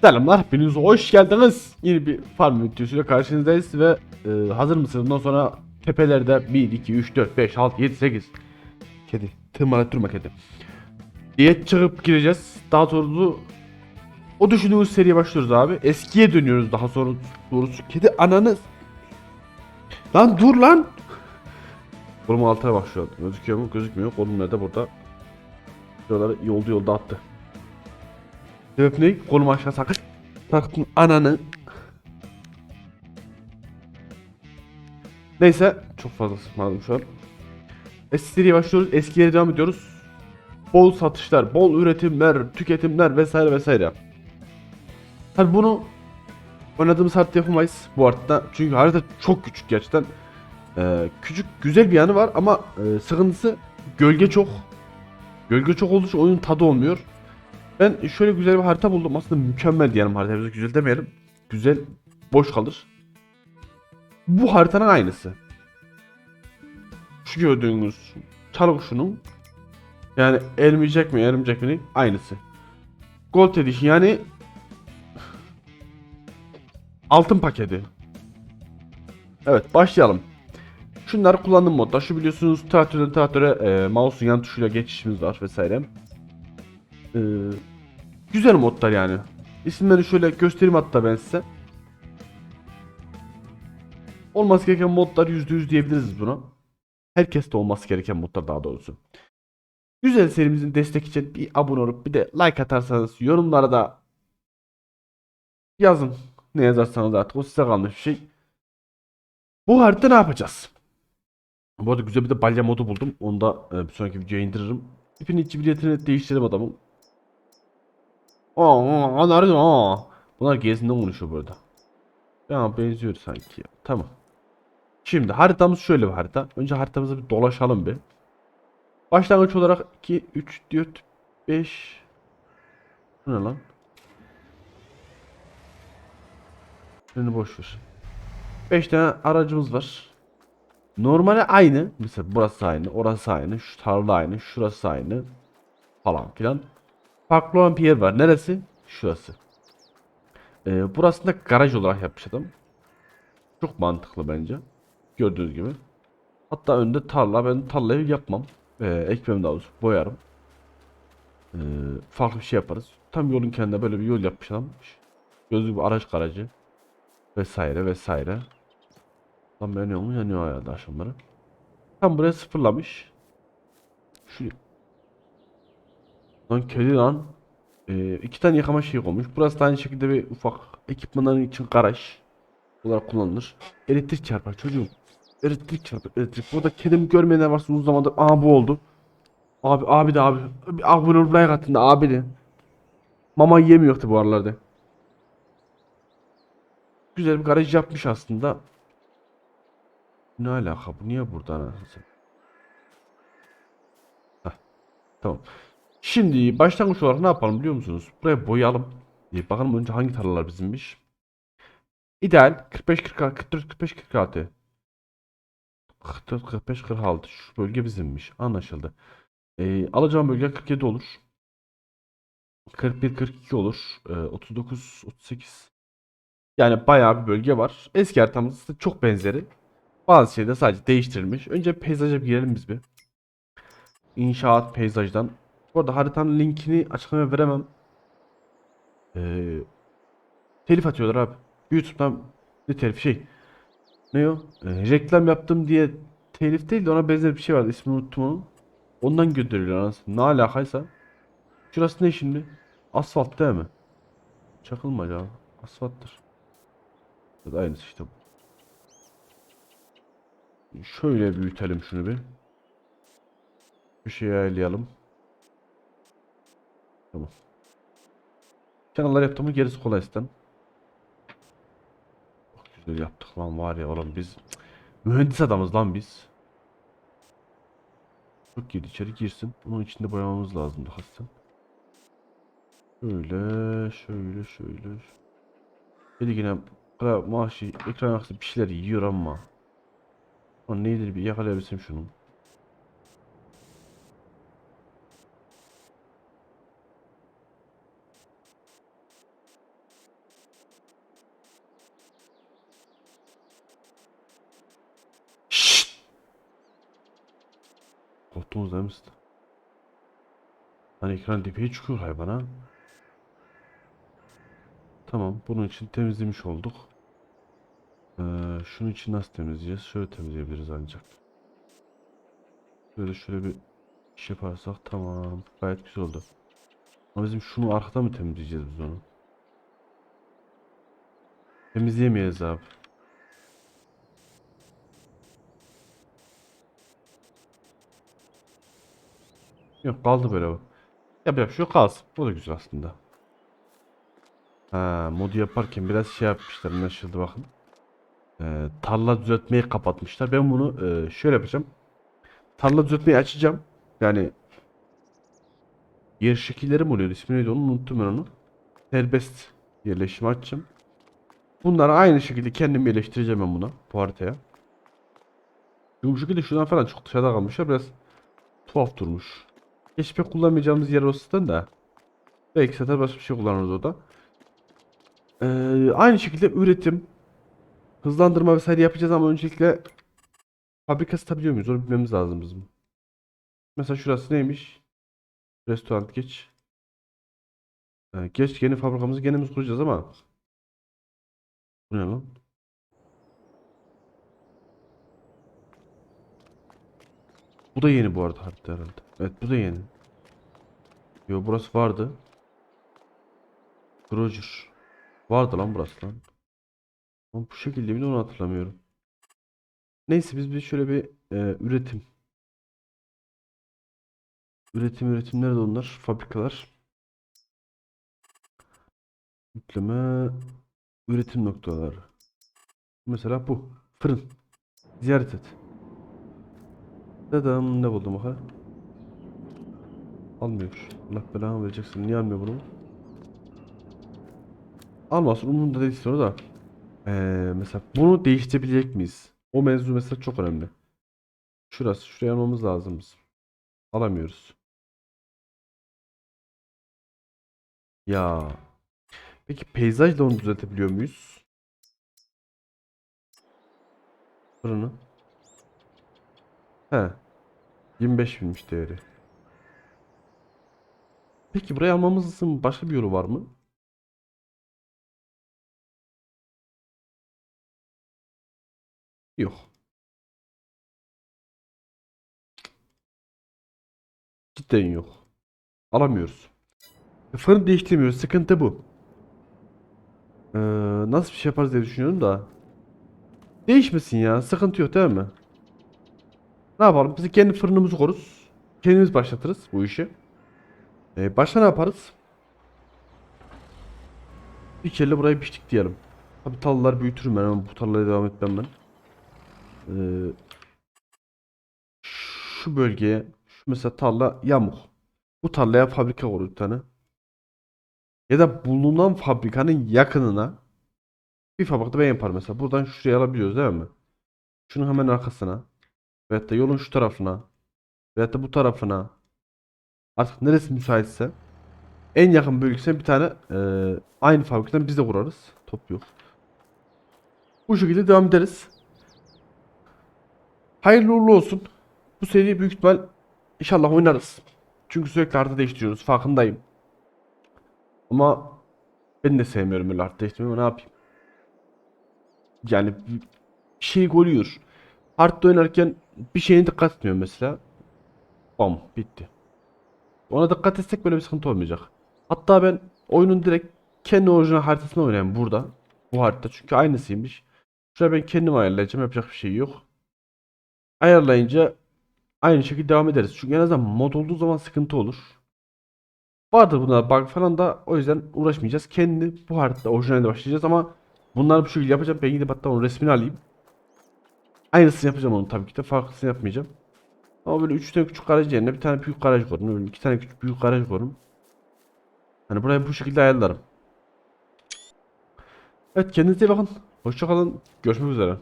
Selamlar, hepiniz hoş geldiniz. Yeni bir farm videosuyla karşınızdayız ve e, hazır mısınız? Bundan sonra tepelerde 1, 2, 3, 4, 5, 6, 7, 8 Kedi, tırmalayıp durma kedi diye çıkıp gireceğiz. Daha doğrusu o düşündüğümüz seriye başlıyoruz abi. Eskiye dönüyoruz daha sonra doğrusu. Kedi ananız. Lan dur lan. Kolum altına bak. Gözüküyor mu? Gözükmüyor. Kolum nerede? Burada. Şuraları yolda yolda attı. Sebep ne? Kolumu aşağı sakın. Taktın ananı. Neyse. Çok fazla sıkmadım şu an. Eski seriye başlıyoruz. Eskiye devam ediyoruz. Bol satışlar, bol üretimler, tüketimler vesaire vesaire. Tabi bunu oynadığımız haritada yapamayız bu haritada. Çünkü harita çok küçük gerçekten. Ee, küçük güzel bir yanı var ama e, sıkıntısı gölge çok. Gölge çok olduğu için oyunun tadı olmuyor. Ben şöyle güzel bir harita buldum. Aslında mükemmel diyelim haritamızı güzel demeyelim. Güzel boş kalır. Bu haritanın aynısı. Şu gördüğünüz çalı kuşunun yani elmeyecek mi elmeyecek mi aynısı. Gold Edition yani altın paketi. Evet başlayalım. Şunları kullandığım modda. Şu biliyorsunuz traktörden traktöre e, mouse'un yan tuşuyla geçişimiz var vesaire. Ee, güzel modlar yani. İsimlerini şöyle göstereyim hatta ben size. Olması gereken modlar %100 diyebiliriz buna. Herkes de olması gereken modlar daha doğrusu. Güzel serimizin destek için bir abone olup bir de like atarsanız yorumlara da yazın. Ne yazarsanız artık o size kalmış bir şey. Bu harita ne yapacağız? Bu arada güzel bir de balya modu buldum. Onu da e, bir sonraki videoya indiririm. İpin içi biletini değiştirelim adamın. Aa, aa, nerede? Aa. Bunlar gezinden konuşuyor burada. Ya benziyor sanki. Tamam. Şimdi haritamız şöyle bir harita. Önce haritamızı bir dolaşalım bir. Başlangıç olarak 2, 3, 4, 5 Bu ne lan? Şunu boş ver. 5 tane aracımız var. Normali aynı. Mesela burası aynı, orası aynı, şu tarla aynı, şurası aynı falan filan. Farklı olan bir yer var. Neresi? Şurası. Ee, burası da garaj olarak yapmış adam. Çok mantıklı bence. Gördüğünüz gibi. Hatta önde tarla. Ben tarlayı yapmam. Ee, ekmem daha doğrusu boyarım. Ee, farklı bir şey yaparız. Tam yolun kendine böyle bir yol yapmış adam. Gördüğünüz gibi araç garajı. Vesaire vesaire. Tam yanıyor mu? Yanıyor herhalde akşamları. Tam buraya sıfırlamış. Şu Lan kedi lan. Ee, iki tane yıkama şeyi koymuş. Burası da aynı şekilde bir ufak ekipmanların için garaj olarak kullanılır. Elektrik çarpar çocuğum. Elektrik çarpar elektrik. Burada kedimi görmeyenler varsa uzun zamandır. Aa bu oldu. Abi abi de abi. Bir abone ol like atın da abi de. Mama yemiyordu bu aralarda. Güzel bir garaj yapmış aslında. Ne alaka bu niye burada anasını Tamam. Şimdi başlangıç olarak ne yapalım biliyor musunuz? Buraya boyayalım. Bir bakalım önce hangi tarlalar bizimmiş. İdeal 45 46 44 45 46. 44 45 46 şu bölge bizimmiş. Anlaşıldı. Ee, alacağım bölge 47 olur. 41 42 olur. Ee, 39 38. Yani bayağı bir bölge var. Eski haritamızda çok benzeri. Bazı şeyler sadece değiştirilmiş. Önce peyzaja bir girelim biz bir. İnşaat peyzajdan. Bu arada haritanın linkini açıklamaya veremem. Ee, telif atıyorlar abi. YouTube'dan ne telif şey. Ne o? Ee, reklam yaptım diye telif değil de ona benzer bir şey vardı. İsmini unuttum onu. Ondan gönderiyorlar anasını. Ne alakaysa. Şurası ne şimdi? Asfalt değil mi? Çakıl mı acaba? Asfalttır. Ya da aynısı işte bu. Şöyle büyütelim şunu bir. Bir şey ayarlayalım. Tamam. Kenarlar yaptım mı gerisi kolay isten. Çok güzel yaptık lan var ya oğlum biz mühendis adamız lan biz. Çok girdi içeri girsin. Bunun içinde boyamamız lazım daha Şöyle şöyle şöyle. Dedi yine maaşı ekran aksi bir şeyler yiyor ama. O neydir bir yakalayabilsem şunu. Korktuğumuz değil? Hani ekran tepeye çıkıyor hayvana. Tamam bunun için temizlemiş olduk. Ee, şunun için nasıl temizleyeceğiz? Şöyle temizleyebiliriz ancak. Böyle şöyle bir iş yaparsak tamam gayet güzel oldu. Ama bizim şunu arkada mı temizleyeceğiz biz onu? Temizleyemeyiz abi. Yok kaldı böyle bu. Yapacak yok kalsın. O da güzel aslında. Ha, modu yaparken biraz şey yapmışlar anlaşıldı bakın. Ee, tarla düzeltmeyi kapatmışlar. Ben bunu e, şöyle yapacağım. Tarla düzeltmeyi açacağım. Yani yer şekilleri mi oluyor? İsmi neydi onu unuttum ben onu. Serbest yerleşim açacağım. Bunları aynı şekilde kendim yerleştireceğim ben buna. Bu haritaya. Bu şekilde şuradan falan çok dışarıda kalmışlar. Biraz tuhaf durmuş. Hiç kullanmayacağımız yer olsun da. Belki zaten başka bir şey kullanırız o. Ee, aynı şekilde üretim, hızlandırma vesaire yapacağız ama öncelikle fabrika satabiliyor muyuz? Onu bilmemiz lazım bizim. Mesela şurası neymiş? Restoran geç. Ee, geç yeni fabrikamızı kendimiz kuracağız ama bu ne lan? Bu da yeni bu arada harita herhalde. Evet bu da yeni. Yo burası vardı. Roger. Vardı lan burası lan. Ama bu şekilde mi onu hatırlamıyorum. Neyse biz bir şöyle bir e, üretim. Üretim üretim nerede onlar? Fabrikalar. Yükleme. Üretim noktaları. Mesela bu. Fırın. Ziyaret et. Dedem ne buldum ha? Almıyor. Allah belanı vereceksin. Niye almıyor bunu? Almasın umurumda değil sonra da. Ee, mesela bunu değiştirebilecek miyiz? O mevzu mesela çok önemli. Şurası. Şuraya almamız lazım. Alamıyoruz. Ya. Peki peyzajla onu düzeltebiliyor muyuz? Fırını. He. 25 binmiş değeri. Peki buraya almamızın başka bir yolu var mı? Yok. Cidden yok. Alamıyoruz. Fırın değiştirmiyoruz. Sıkıntı bu. Ee, nasıl bir şey yaparız diye düşünüyorum da. Değişmesin ya. Sıkıntı yok değil mi? Ne yapalım? Biz kendi fırınımızı koruz. Kendimiz başlatırız bu işi. Ee, başka ne yaparız? Bir kere burayı biçtik diyelim. Tabi tarlalar büyütürüm ben ama bu tarlaya devam etmem ben. Ee, şu bölgeye şu mesela tarla yamuk. Bu tarlaya fabrika kur bir tane. Ya da bulunan fabrikanın yakınına bir fabrikada ben yaparım mesela. Buradan şuraya alabiliyoruz değil mi? Şunun hemen arkasına. Veyahut da yolun şu tarafına. Veyahut da bu tarafına. Artık neresi müsaitse. En yakın bölgesine bir tane eee, aynı fabrikadan biz de kurarız. Top yok. Bu şekilde devam ederiz. Hayırlı uğurlu olsun. Bu seri büyük ihtimal inşallah oynarız. Çünkü sürekli harita değiştiriyoruz. Farkındayım. Ama ben de sevmiyorum öyle harita değiştirmeyi ne yapayım? Yani bir şey oluyor. Harita oynarken bir şeye dikkat etmiyorum mesela. Bam bitti. Ona dikkat etsek böyle bir sıkıntı olmayacak. Hatta ben oyunun direkt kendi orijinal haritasını oynayayım burada. Bu harita çünkü aynısıymış. Şuraya ben kendim ayarlayacağım. Yapacak bir şey yok. Ayarlayınca aynı şekilde devam ederiz. Çünkü en azından mod olduğu zaman sıkıntı olur. Vardır buna bug falan da o yüzden uğraşmayacağız. Kendi bu haritada orijinalde başlayacağız ama bunları bu şekilde yapacağım. Ben gidip hatta onun resmini alayım. Aynısını yapacağım onu tabii ki de farklısını yapmayacağım. Ama böyle 3 tane küçük garaj yerine bir tane büyük garaj koydum. Böyle 2 tane küçük büyük garaj koydum. Hani burayı bu şekilde ayarlarım. Evet kendinize iyi bakın. Hoşça kalın. Görüşmek üzere.